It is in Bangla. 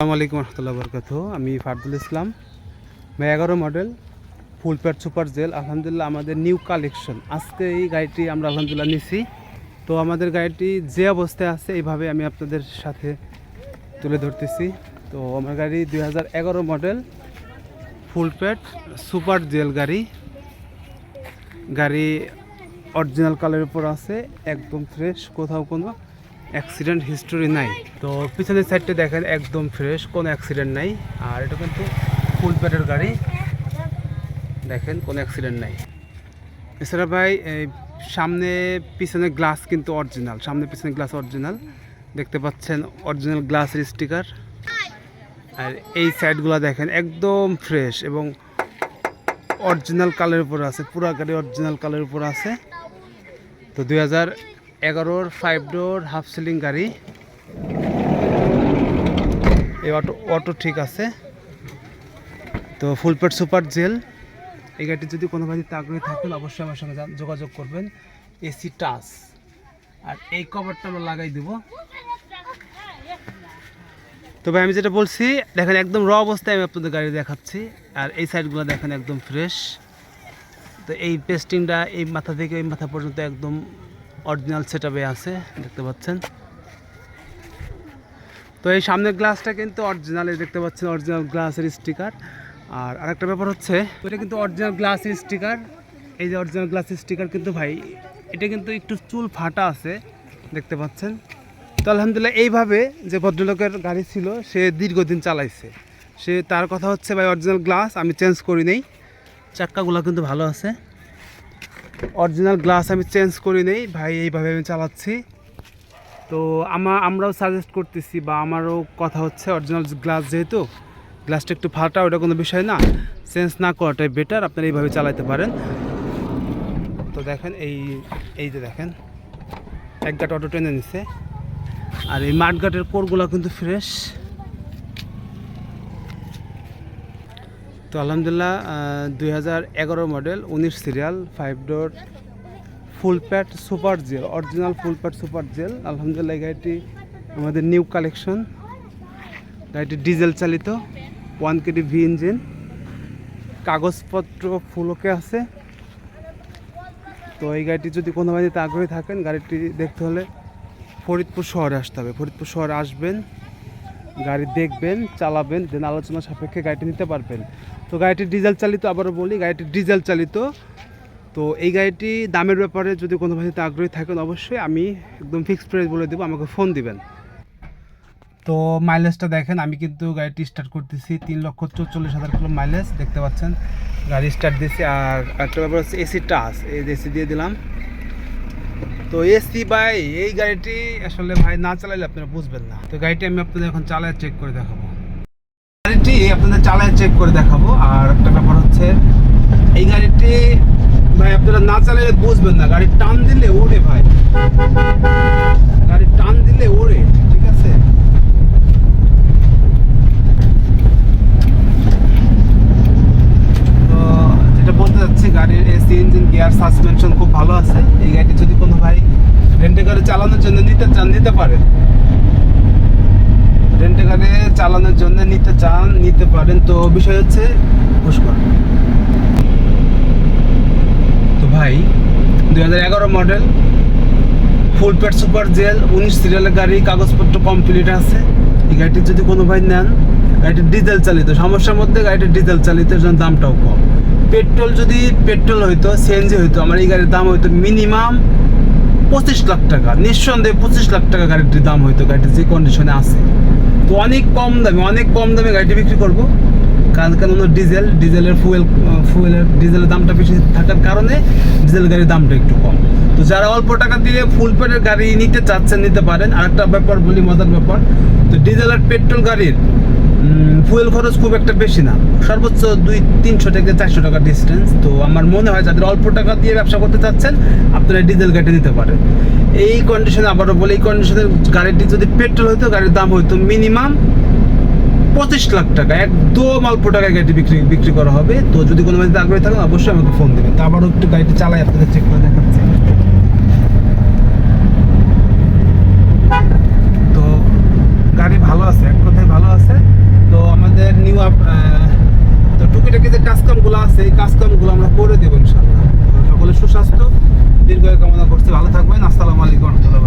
আসসালামু আলাইকুম রহমতুল্লাহ বরকাত আমি ফারদুল ইসলাম এগারো model full pad super gel. আলহামদুলিল্লাহ আমাদের নিউ কালেকশন। আজকে এই গাড়িটি আমরা আলহামদুলিল্লাহ নিছি। তো আমাদের গাড়িটি যে অবস্থায় আছে এইভাবে আমি আপনাদের সাথে তুলে ধরতেছি। তো আমার গাড়ি দুই হাজার এগারো model full pad super gel গাড়ি। গাড়ি অরিজিনাল কালারের উপর আছে, একদম ফ্রেশ কোথাও কোনো অ্যাক্সিডেন্ট হিস্টোরি নাই। তো পিছনের সাইডটা দেখেন, একদম ফ্রেশ কোনো অ্যাক্সিডেন্ট নাই। আর এটা কিন্তু ফুল প্যাডের গাড়ি। দেখেন, কোনো অ্যাক্সিডেন্ট নাই। এছাড়া ভাই, এই সামনে পিছনে গ্লাস কিন্তু অরিজিনাল সামনে পিছনে গ্লাস অরিজিনাল দেখতে পাচ্ছেন অরিজিনাল গ্লাসের স্টিকার আর এই সাইডগুলো দেখেন, একদম ফ্রেশ এবং অরিজিনাল কালারের উপর আছে। পুরা গাড়ি অরিজিনাল কালারের উপর আছে। তো দুই হাজার এগারোর ফাইভ ডোর হাফ সিলিং গাড়ি। এই অটো অটো ঠিক আছে। তো ফুল পেট সুপার জেল। এই গাড়িটি যদি কোনো ভাই আগ্রহী থাকেন অবশ্যই আমার সঙ্গে যোগাযোগ করবেন। AC touch. আর এই কভারটা আমরা লাগাই দেবো। তো ভাই, আমি যেটা বলছি, দেখেন একদম র অবস্থায় আমি আপনাদের গাড়ি দেখাচ্ছি। আর এই সাইডগুলো দেখেন একদম ফ্রেশ তো এই পেস্টিংটা এই মাথা থেকে এই মাথা পর্যন্ত একদম অরিজিনাল সেট আছে, দেখতে পাচ্ছেন। তো এই সামনের গ্লাসটা কিন্তু অরিজিনাল দেখতে পাচ্ছেন অরিজিনাল গ্লাসের স্টিকার আর আরেকটা ব্যাপার হচ্ছে, এটা কিন্তু অরিজিনাল গ্লাসের স্টিকার এই যে অরিজিনাল গ্লাসের স্টিকার কিন্তু ভাই, এটা কিন্তু একটু চুল ফাটা আছে, দেখতে পাচ্ছেন। তো আলহামদুলিল্লাহ এইভাবে যে ভদ্রলোকের গাড়ি ছিল, সে দীর্ঘদিন চালাইছে। সে, তার কথা হচ্ছে ভাই অরিজিনাল গ্লাস আমি চেঞ্জ করি নেই। চাক্কাগুলো কিন্তু ভালো আছে। অরিজিনাল গ্লাস আমি চেঞ্জ করি নেই, ভাই এইভাবে আমি চালাচ্ছি। তো আমা, আমরাও সাজেস্ট করতেছি বা আমারও কথা হচ্ছে অরিজিনাল গ্লাস যেহেতু গ্লাসটা একটু ফাটা, ওটা কোনো বিষয় না। চেঞ্জ না করাটাই বেটার আপনারা এইভাবে চালাতে পারেন। তো দেখেন এই এই যে দেখেন, এক গাট অটো টেনে নিছে। আর এই মাঠঘাটের কোরগুলো কিন্তু ফ্রেশ তো আলহামদুলিল্লাহ দুই হাজার এগারো মডেল উনিশ serial five door full pad super gel original full pad super gel আলহামদুলিল্লাহ, এই গাড়িটি আমাদের নিউ কালেকশন গাড়িটি ডিজেল চালিত ওয়ান কেডি ভি ইঞ্জিন কাগজপত্র ফুল ওকে আছে। তো এই গাড়িটি যদি কোনো বাড়িতে আগ্রহী থাকেন, গাড়িটি দেখতে হলে ফরিদপুর শহরে আসতে হবে। ফরিদপুর শহরে আসবেন, গাড়ি দেখবেন, চালাবেন দেন আলোচনা সাপেক্ষে গাড়িটি নিতে পারবেন। তো গাড়িটি ডিজেল চালিত, আবারও বলি, গাড়িটি ডিজেল চালিত। তো এই গাড়িটি দামের ব্যাপারে যদি কোনো ভাইতে আগ্রহী থাকেন, অবশ্যই আমি একদম ফিক্সড প্রাইস বলে দেবো, আমাকে ফোন দিবেন। তো মাইলেজটা দেখেন, আমি কিন্তু গাড়িটি স্টার্ট করতেছি তিন লক্ষ চৌচল্লিশ হাজার কিলো মাইলেজ দেখতে পাচ্ছেন। গাড়ি স্টার্ট দিয়েছি, আর একটা ব্যাপার হচ্ছে এসি টাচ এই এসি দিয়ে দিলাম। তো এসি ভাই, এই গাড়িটি আসলে ভাই না চালাইলে আপনারা বুঝবেন না। তো গাড়িটি আমি আপনাদের এখন চালায় চেক করে দেখাবো। গাড়িটি আপনাদের চালায় চেক করে দেখাবো। আর একটা ব্যাপার হচ্ছে, এই গাড়িটি ভাই আপনারা না চালাইলে বুঝবেন না। গাড়ি টান দিলে ওড়ে ভাই। গাড়ি টান দিলে ওড়ে ঠিক আছে? তো যেটা বলতে যাচ্ছি গাড়ির এসি ইঞ্জিন গিয়ার সাসপেনশন খুব ভালো আছে। এই গাড়িটি যদি কোনো ভাই রেন্টে গাড়ি চালানোর জন্য নিতে চান, নিতে পারেন। চালানোর জন্য নিতে চান, নিতে পারেন। তো বিষয় হচ্ছে পুষ্কর। তো ভাই, দুই হাজার এগারো model full pad super gel উনিশ সিরিয়ালের গাড়ি, কাগজপত্র কমপ্লিট আছে। এই গাড়িটি যদি কোনো ভাই নেন, গাড়িটি ডিজেল চালিত। সমস্যার মধ্যে গাড়িটি ডিজেল চালিত জন্য দামটাও কম। পেট্রোল যদি পেট্রোল হইতো সিএনজি হইতো, আমার এই গাড়ির দাম হইতো মিনিমাম পঁচিশ লাখ টাকা। নিঃসন্দেহে পঁচিশ লাখ টাকা গাড়িটির দাম হইতো গাড়িটি যে কন্ডিশনে আছে। অনেক কম দামে, অনেক কম দামে গাড়িটি বিক্রি করব। কারণ কেন ডিজেল ডিজেলের ফুয়েল ফুয়েলের ডিজেলের দামটা বেশি থাকার কারণে ডিজেল গাড়ির দামটা একটু কম। তো যারা অল্প টাকা দিয়ে ফুল পেটের গাড়ি নিতে চাচ্ছেন, নিতে পারেন। আরেকটা ব্যাপার বলি, মজার ব্যাপার। তো ডিজেল আর পেট্রোল গাড়ির ফুয়েল খরচ খুব একটা বেশি না। সর্বোচ্চ দুই তিনশো থেকে চারশো টাকা ডিস্টেন্স তো আমার মনে হয় যাদের অল্প টাকা দিয়ে ব্যবসা করতে চাচ্ছেন, আপনারা ডিজেল গাড়ি নিতে পারেন। এই কন্ডিশনে আবারও বলি, এই কন্ডিশনের গাড়িটি যদি পেট্রোল হতো গাড়ির দাম হতো মিনিমাম পঁচিশ লাখ টাকা। একদম অল্প টাকায় গাড়িটি বিক্রি বিক্রি করা হবে। তো যদি কোনো বাড়িতে আগ্রহী থাকেন অবশ্যই আমাকে ফোন দেবেন। তো আবারও একটু গাড়িটি চালাই, আপনাদের চেক করে নিউ আপ uh, তো টুকিটাকি যে কাজকামগুলো আছে, এই কাজকামগুলো আমরা করে দেবো ইনশাল্লাহ সকলের সুস্বাস্থ্য দীর্ঘ কামনা করছি, ভালো থাকবেন। আসসালামু আলাইকুম রহমতুল্লাহ